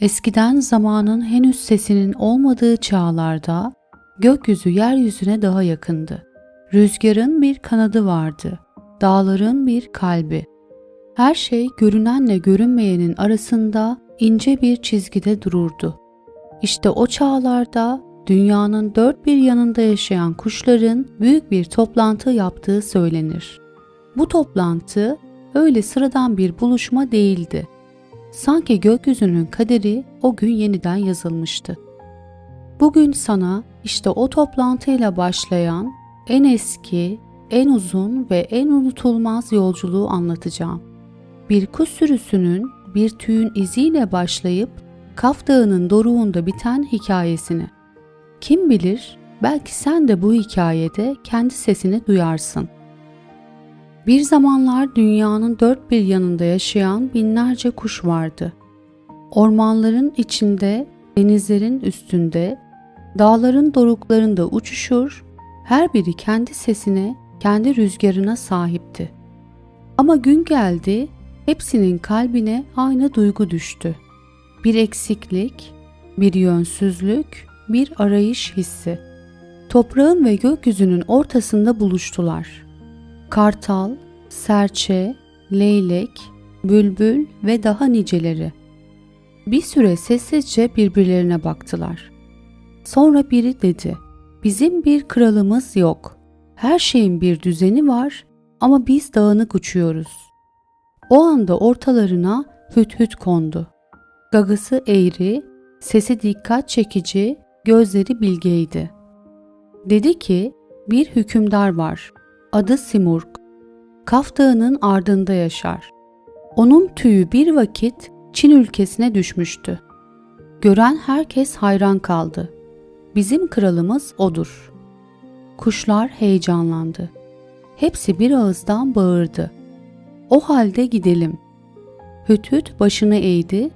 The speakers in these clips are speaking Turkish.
Eskiden zamanın henüz sesinin olmadığı çağlarda gökyüzü yeryüzüne daha yakındı. Rüzgarın bir kanadı vardı. Dağların bir kalbi. Her şey görünenle görünmeyenin arasında ince bir çizgide dururdu. İşte o çağlarda dünyanın dört bir yanında yaşayan kuşların büyük bir toplantı yaptığı söylenir. Bu toplantı öyle sıradan bir buluşma değildi. Sanki gökyüzünün kaderi o gün yeniden yazılmıştı. Bugün sana işte o toplantıyla başlayan en eski, en uzun ve en unutulmaz yolculuğu anlatacağım. Bir kuş sürüsünün bir tüyün iziyle başlayıp Kaf Dağı'nın doruğunda biten hikayesini. Kim bilir belki sen de bu hikayede kendi sesini duyarsın. Bir zamanlar dünyanın dört bir yanında yaşayan binlerce kuş vardı. Ormanların içinde, denizlerin üstünde, dağların doruklarında uçuşur, her biri kendi sesine, kendi rüzgarına sahipti. Ama gün geldi, hepsinin kalbine aynı duygu düştü. Bir eksiklik, bir yönsüzlük, bir arayış hissi. Toprağın ve gökyüzünün ortasında buluştular. Kartal, serçe, leylek, bülbül ve daha niceleri. Bir süre sessizce birbirlerine baktılar. Sonra biri dedi, bizim bir kralımız yok. Her şeyin bir düzeni var ama biz dağınık uçuyoruz. O anda ortalarına hüt hüt kondu. Gagası eğri, sesi dikkat çekici, gözleri bilgeydi. Dedi ki, bir hükümdar var. Adı Simurg. Kaf Dağı'nın ardında yaşar. Onun tüyü bir vakit Çin ülkesine düşmüştü. Gören herkes hayran kaldı. Bizim kralımız odur. Kuşlar heyecanlandı. Hepsi bir ağızdan bağırdı. O halde gidelim. Hüt başını eğdi.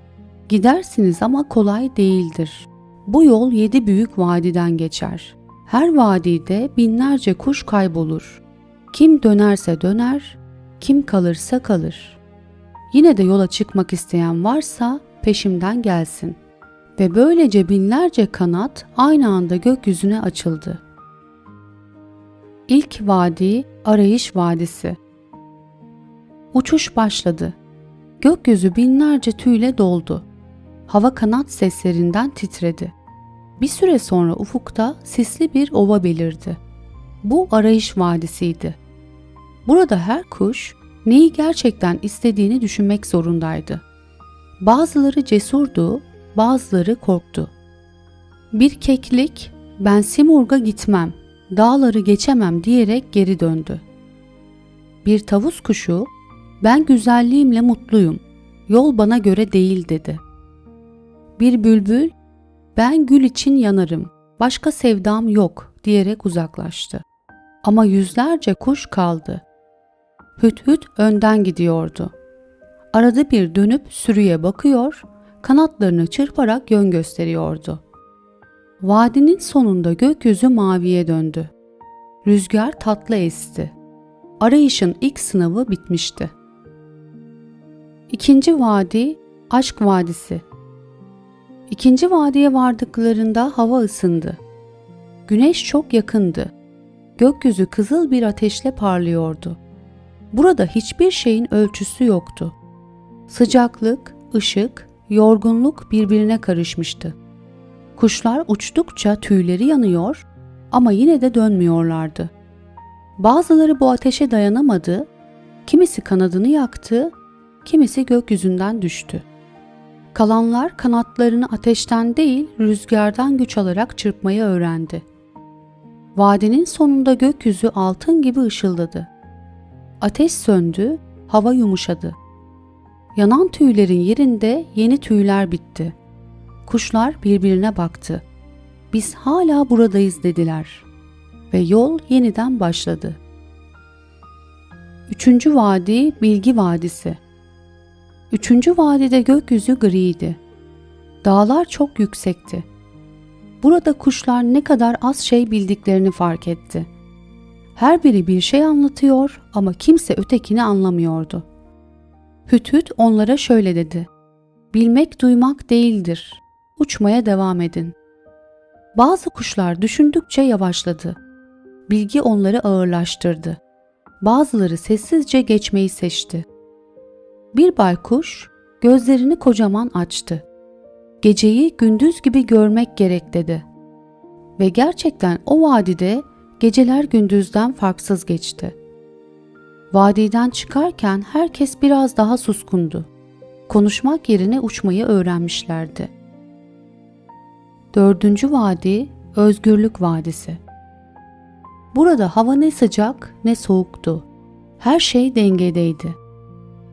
Gidersiniz ama kolay değildir. Bu yol yedi büyük vadiden geçer. Her vadide binlerce kuş kaybolur. Kim dönerse döner, kim kalırsa kalır. Yine de yola çıkmak isteyen varsa peşimden gelsin. Ve böylece binlerce kanat aynı anda gökyüzüne açıldı. İlk vadi Arayış Vadisi. Uçuş başladı. Gökyüzü binlerce tüyle doldu. Hava kanat seslerinden titredi. Bir süre sonra ufukta sisli bir ova belirdi. Bu arayış vadisiydi. Burada her kuş neyi gerçekten istediğini düşünmek zorundaydı. Bazıları cesurdu, bazıları korktu. Bir keklik ben Simurg'a gitmem, dağları geçemem diyerek geri döndü. Bir tavus kuşu ben güzelliğimle mutluyum, yol bana göre değil dedi. Bir bülbül ben gül için yanarım, başka sevdam yok diyerek uzaklaştı. Ama yüzlerce kuş kaldı. Hüt hüt önden gidiyordu. Arada bir dönüp sürüye bakıyor, kanatlarını çırparak yön gösteriyordu. Vadinin sonunda gökyüzü maviye döndü. Rüzgar tatlı esti. Arayışın ilk sınavı bitmişti. İkinci vadi Aşk Vadisi. İkinci vadiye vardıklarında hava ısındı. Güneş çok yakındı. Gökyüzü kızıl bir ateşle parlıyordu. Burada hiçbir şeyin ölçüsü yoktu. Sıcaklık, ışık, yorgunluk birbirine karışmıştı. Kuşlar uçtukça tüyleri yanıyor ama yine de dönmüyorlardı. Bazıları bu ateşe dayanamadı, kimisi kanadını yaktı, kimisi gökyüzünden düştü. Kalanlar kanatlarını ateşten değil rüzgardan güç alarak çırpmayı öğrendi. Vadinin sonunda gökyüzü altın gibi ışıldadı. Ateş söndü, hava yumuşadı. Yanan tüylerin yerinde yeni tüyler bitti. Kuşlar birbirine baktı. Biz hala buradayız dediler. Ve yol yeniden başladı. Üçüncü vadi Bilgi Vadisi. Üçüncü vadide gökyüzü griydi. Dağlar çok yüksekti. Burada kuşlar ne kadar az şey bildiklerini fark etti. Her biri bir şey anlatıyor ama kimse ötekini anlamıyordu. Hüt hüt onlara şöyle dedi. bilmek duymak değildir. Uçmaya devam edin. Bazı kuşlar düşündükçe yavaşladı. Bilgi onları ağırlaştırdı. Bazıları sessizce geçmeyi seçti. Bir baykuş gözlerini kocaman açtı. Geceyi gündüz gibi görmek gerek dedi. Ve gerçekten o vadide geceler gündüzden farksız geçti. Vadiden çıkarken herkes biraz daha suskundu. Konuşmak yerine uçmayı öğrenmişlerdi. Dördüncü vadi Özgürlük Vadisi. Burada hava ne sıcak ne soğuktu. Her şey dengedeydi.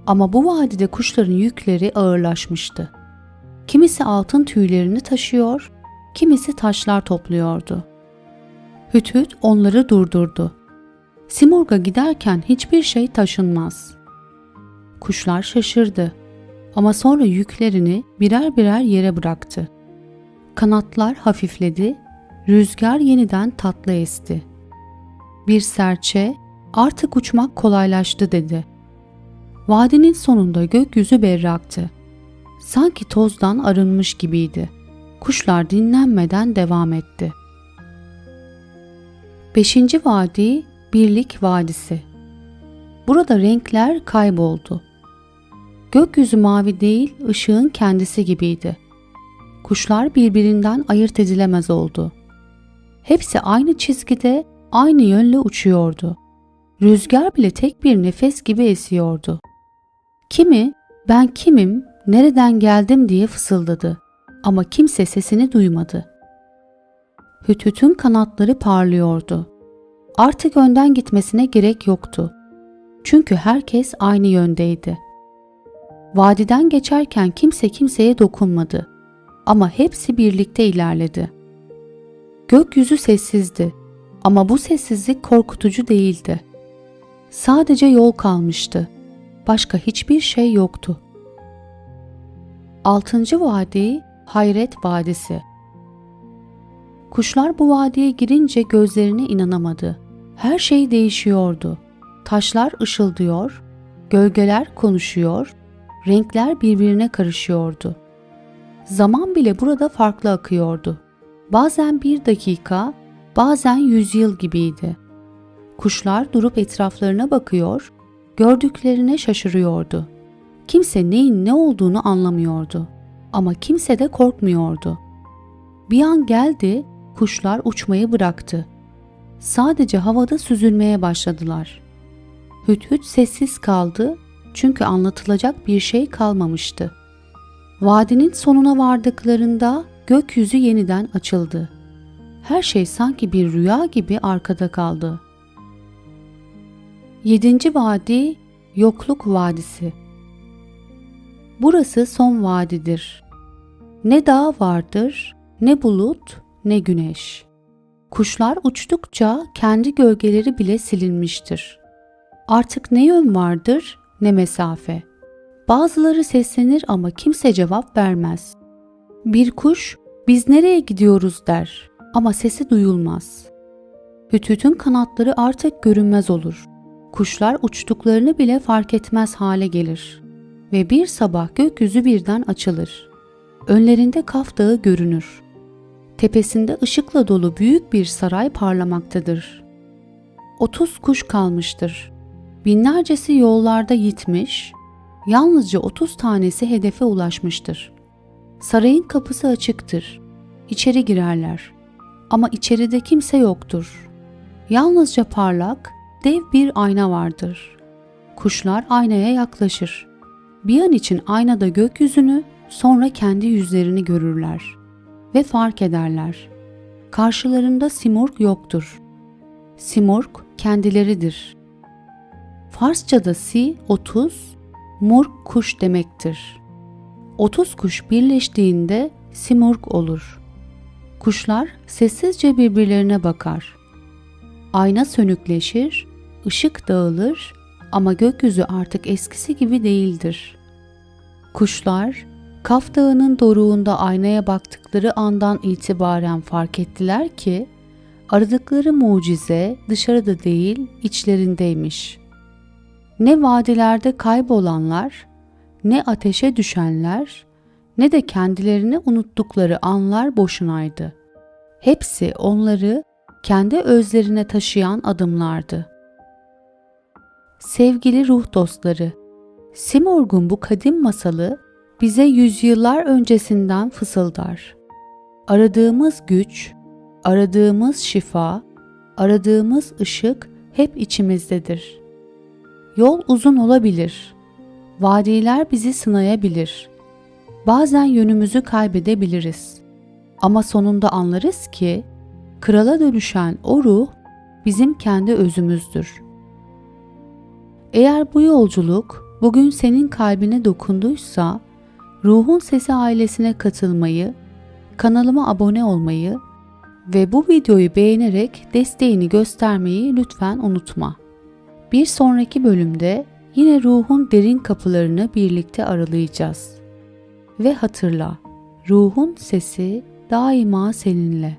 Ama bu vadide kuşların yükleri ağırlaşmıştı. Kimisi altın tüylerini taşıyor, kimisi taşlar topluyordu. Hüthüt onları durdurdu. Simurg'a giderken hiçbir şey taşınmaz. Kuşlar şaşırdı ama sonra yüklerini birer birer yere bıraktı. Kanatlar hafifledi, rüzgar yeniden tatlı esti. Bir serçe artık uçmak kolaylaştı dedi. Vadinin sonunda gökyüzü berraktı. Sanki tozdan arınmış gibiydi. Kuşlar dinlenmeden devam etti. Beşinci vadi Birlik Vadisi. Burada renkler kayboldu. Gökyüzü mavi değil, ışığın kendisi gibiydi. Kuşlar birbirinden ayırt edilemez oldu. Hepsi aynı çizgide, aynı yönle uçuyordu. Rüzgar bile tek bir nefes gibi esiyordu. Kimi ben kimim, nereden geldim diye fısıldadı ama kimse sesini duymadı. Hütüt'ün kanatları parlıyordu. Artık önden gitmesine gerek yoktu. Çünkü herkes aynı yöndeydi. Vadiden geçerken kimse kimseye dokunmadı ama hepsi birlikte ilerledi. Gökyüzü sessizdi ama bu sessizlik korkutucu değildi. Sadece yol kalmıştı. Başka hiçbir şey yoktu. Altıncı vadi Hayret Vadisi Kuşlar bu vadiye girince gözlerine inanamadı. Her şey değişiyordu. Taşlar ışıldıyor, gölgeler konuşuyor, renkler birbirine karışıyordu. Zaman bile burada farklı akıyordu. Bazen bir dakika, bazen yüzyıl gibiydi. Kuşlar durup etraflarına bakıyor, gördüklerine şaşırıyordu. Kimse neyin ne olduğunu anlamıyordu ama kimse de korkmuyordu. Bir an geldi, kuşlar uçmayı bıraktı. Sadece havada süzülmeye başladılar. Hüt sessiz kaldı çünkü anlatılacak bir şey kalmamıştı. Vadinin sonuna vardıklarında gökyüzü yeniden açıldı. Her şey sanki bir rüya gibi arkada kaldı. Yedinci vadi Yokluk Vadisi Burası son vadidir. Ne dağ vardır, ne bulut, ne güneş. Kuşlar uçtukça kendi gölgeleri bile silinmiştir. Artık ne yön vardır, ne mesafe. Bazıları seslenir ama kimse cevap vermez. Bir kuş, biz nereye gidiyoruz der ama sesi duyulmaz. Hütütün kanatları artık görünmez olur. Kuşlar uçtuklarını bile fark etmez hale gelir. Ve bir sabah gökyüzü birden açılır. Önlerinde Kaf Dağı görünür. Tepesinde ışıkla dolu büyük bir saray parlamaktadır. Otuz kuş kalmıştır. Binlercesi yollarda yitmiş, yalnızca otuz tanesi hedefe ulaşmıştır. Sarayın kapısı açıktır. İçeri girerler. Ama içeride kimse yoktur. Yalnızca parlak, dev bir ayna vardır. Kuşlar aynaya yaklaşır. Bir an için aynada gökyüzünü, sonra kendi yüzlerini görürler ve fark ederler. Karşılarında Simurg yoktur. Simurg kendileridir. Farsçada si 30, murg kuş demektir. 30 kuş birleştiğinde simurg olur. Kuşlar sessizce birbirlerine bakar. Ayna sönükleşir, ışık dağılır ama gökyüzü artık eskisi gibi değildir. Kuşlar Kaf Dağı'nın doruğunda aynaya baktıkları andan itibaren fark ettiler ki aradıkları mucize dışarıda değil içlerindeymiş. Ne vadilerde kaybolanlar, ne ateşe düşenler, ne de kendilerini unuttukları anlar boşunaydı. Hepsi onları kendi özlerine taşıyan adımlardı. Sevgili ruh dostları, Simorg'un bu kadim masalı bize yüzyıllar öncesinden fısıldar. Aradığımız güç, aradığımız şifa, aradığımız ışık hep içimizdedir. Yol uzun olabilir. Vadiler bizi sınayabilir. Bazen yönümüzü kaybedebiliriz. Ama sonunda anlarız ki krala dönüşen o ruh bizim kendi özümüzdür. Eğer bu yolculuk bugün senin kalbine dokunduysa, Ruhun Sesi ailesine katılmayı, kanalıma abone olmayı ve bu videoyu beğenerek desteğini göstermeyi lütfen unutma. Bir sonraki bölümde yine ruhun derin kapılarını birlikte aralayacağız. Ve hatırla, ruhun sesi daima seninle.